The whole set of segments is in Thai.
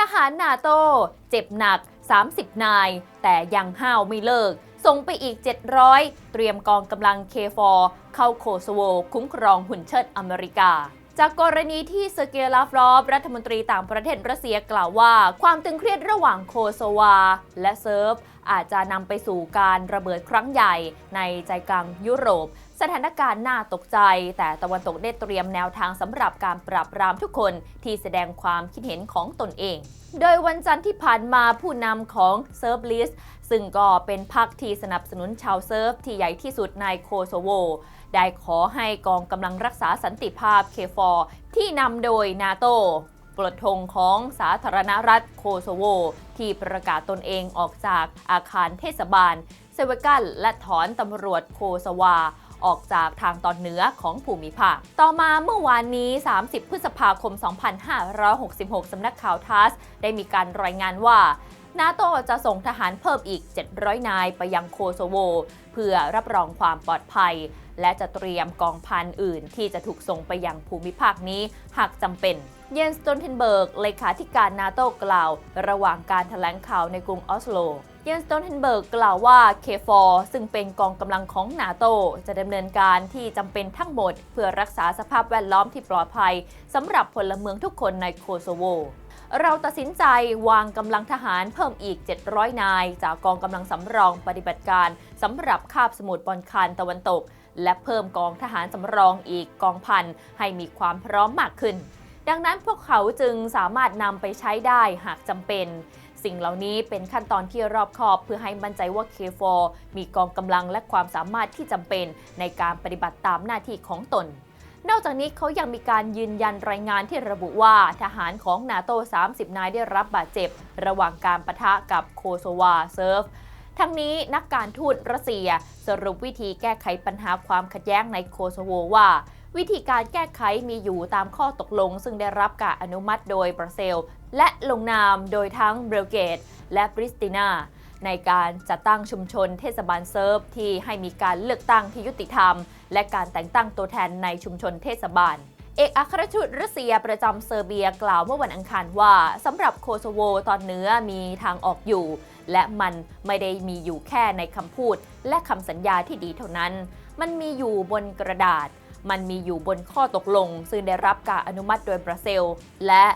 ทหารนาโต้เจ็บหนัก 30 นาย แต่ยังห้าวไม่เลิก ส่งไปอีก 700 เตรียมกองกำลังเคฟอร์เข้าโคโซโว คุ้มครองหุ่นเชิดอเมริกาจากกรณีที่เซอร์เกย์ลาฟรอฟรัฐมนตรีต่างประเทศรัสเซียกล่าวว่า ความตึงเครียดระหว่างโคโซวา และเซิร์ฟอาจจะนำไปสู่การระเบิดครั้งใหญ่ในใจกลางยุโรป สถานการณ์น่าตกใจ แต่ตะวันตกได้เตรียมแนวทางสำหรับการปราบปรามทุกคนที่แสดงความคิดเห็นของตนเอง โดยวันจันทร์ที่ผ่านมาผู้นำของเซิร์ฟลิสซึ่งก็เป็นพรรคที่สนับสนุนชาวเซิร์ฟที่ใหญ่ที่สุดในโคโซโว ได้ขอให้กองกำลังรักษาสันติภาพเคฟอร์ที่นำโดยนาโตปลดธงของสาธารณรัฐโคโซโว ที่ประกาศตนเองออกจากอาคารเทศบาลเซเวกันและถอนตำรวจโคสวา ออกจากทางตอนเหนือของภูมิภาค ต่อมาเมื่อวานนี้ 30 พฤษภาคม 2566 สำนักข่าวทัส ได้มีการรายงานว่านาโตจะส่งทหารเพิ่มอีก 700 นายไปยังโคโซโว เพื่อรับรองความปลอดภัย และจะเตรียมกองพันอื่นที่จะถูกส่งไปยังภูมิภาคนี้หากจำเป็น เยนสโตนเทนเบิร์ก เลขาธิการนาโตกล่าว ระหว่างการแถลงข่าวในกรุงออสโล เยนสโตนเทนเบิร์กกล่าวว่าเคฟอร์ซึ่งเป็นกองกำลังของนาโต จะดำเนินการที่จำเป็นทั้งหมด เพื่อรักษาสภาพแวดล้อมที่ปลอดภัยสำหรับพลเมืองทุกคนในโคโซโวเราตัดสินใจวางกำลังทหารเพิ่มอีก 700 นาย จากกองกำลังสำรองปฏิบัติการสำหรับคาบสมุทรบอลคานตะวันตก และเพิ่มกองทหารสำรองอีกกองพันให้มีความพร้อมมากขึ้น ดังนั้นพวกเขาจึงสามารถนำไปใช้ได้หากจำเป็น สิ่งเหล่านี้เป็นขั้นตอนที่รอบคอบ เพื่อให้มั่นใจว่า K4 มีกองกำลังและความสามารถที่จำเป็นในการปฏิบัติตามหน้าที่ของตนนอกจากนี้เขายังมีการยืนยันรายงานที่ระบุว่าทหารของนาโต 30 นายได้รับบาดเจ็บ ระหว่างการปะทะกับโคโซวาเซิร์ฟ ทั้งนี้นักการทูตรัสเซียสรุปวิธีแก้ไขปัญหาความขัดแย้งในโคโซโวว่า วิธีการแก้ไขมีอยู่ตามข้อตกลง ซึ่งได้รับการอนุมัติโดยบราซิล และลงนามโดยทั้งเบลเกตและปริสตินาในการจัดตั้งชุมชนเทศบาลเซิร์ฟที่ให้มีการเลือกตั้งที่ยุติธรรม และการแต่งตั้งตัวแทนในชุมชนเทศบาล เอกอัครชทูตรัสเซียประจำเซอร์เบียกล่าวเมื่อวันอังคารว่าสำหรับโคโซโวตอนเหนือมีทางออกอยู่ และมันไม่ได้มีอยู่แค่ในคำพูด และคำสัญญาที่ดีเท่านั้น มันมีอยู่บนกระดาษ มันมีอยู่บนข้อตกลง ซึ่งได้รับการอนุมัติโดยบราซิล และ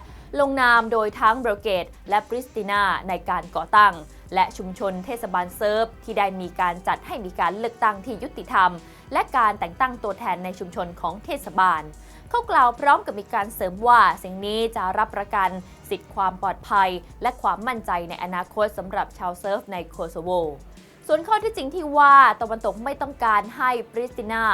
ลงนามโดยทั้งเบลเกต และปริสตินาในการก่อตั้ง และชุมชนเทศบาลเซิร์ฟที่ได้มีการจัดให้มีการเลือกตั้งที่ยุติธรรม และการแต่งตั้งตัวแทนในชุมชนของเทศบาลเขากล่าวพร้อมกับมีการเสริมว่าสิ่งนี้จะรับประกันสิทธิความปลอดภัย และความมั่นใจในอนาคตสำหรับชาวเซิร์ฟในโคโซโว ส่วนข้อที่จริงที่ว่าตะวันตกไม่ต้องการให้ปริสตินา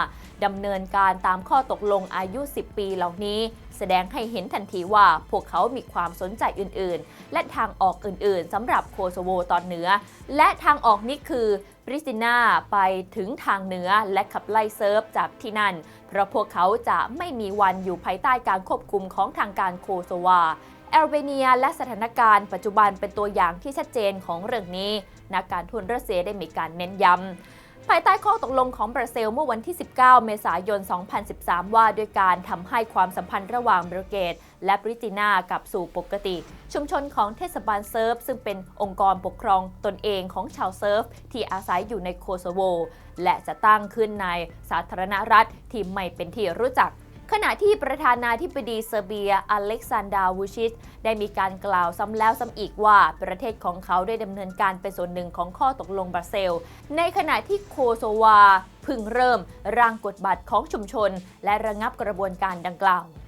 ดำเนินการตามข้อตกลงอายุ 10 ปีเหล่านี้ แสดงให้เห็นทันทีว่าพวกเขามีความสนใจอื่นๆ และทางออกอื่นๆสำหรับโคโซโวตอนเหนือ และทางออกนี้คือปริสตินาไปถึงทางเหนือและขับไล่เซิร์ฟจากที่นั่น เพราะพวกเขาจะไม่มีวันอยู่ภายใต้การควบคุมของทางการโคโซวา แอลเบเนียและสถานการณ์ปัจจุบันเป็นตัวอย่างที่ชัดเจนของเรื่องนี้ นักการทูตรัสเซียได้มีการเน้นย้ำภายใต้ข้อตกลงของบราซิลเมื่อวันที่ 19 เมษายน 2013 ว่าด้วยการทำให้ความสัมพันธ์ระหว่างเบลเกต และบริตินากลับสู่ปกติ ชุมชนของเทศบาลเซิร์ฟ ซึ่งเป็นองค์กรปกครองตนเองของชาวเซิร์ฟ ที่อาศัยอยู่ในโคโซโว และจะตั้งขึ้นในสาธารณรัฐที่ไม่เป็นที่รู้จัก ขณะที่ประธานาธิบดีเซอร์เบีย อเล็กซานดาวูชิช ได้มีการกล่าวซ้ำแล้วซ้ำอีกว่าประเทศของเขาได้ดำเนินการเป็นส่วนหนึ่งของข้อตกลงบราเซล ในขณะที่โคโซวา พึ่งเริ่มร่างกฎบัตรของชุมชน และระงับกระบวนการดังกล่าว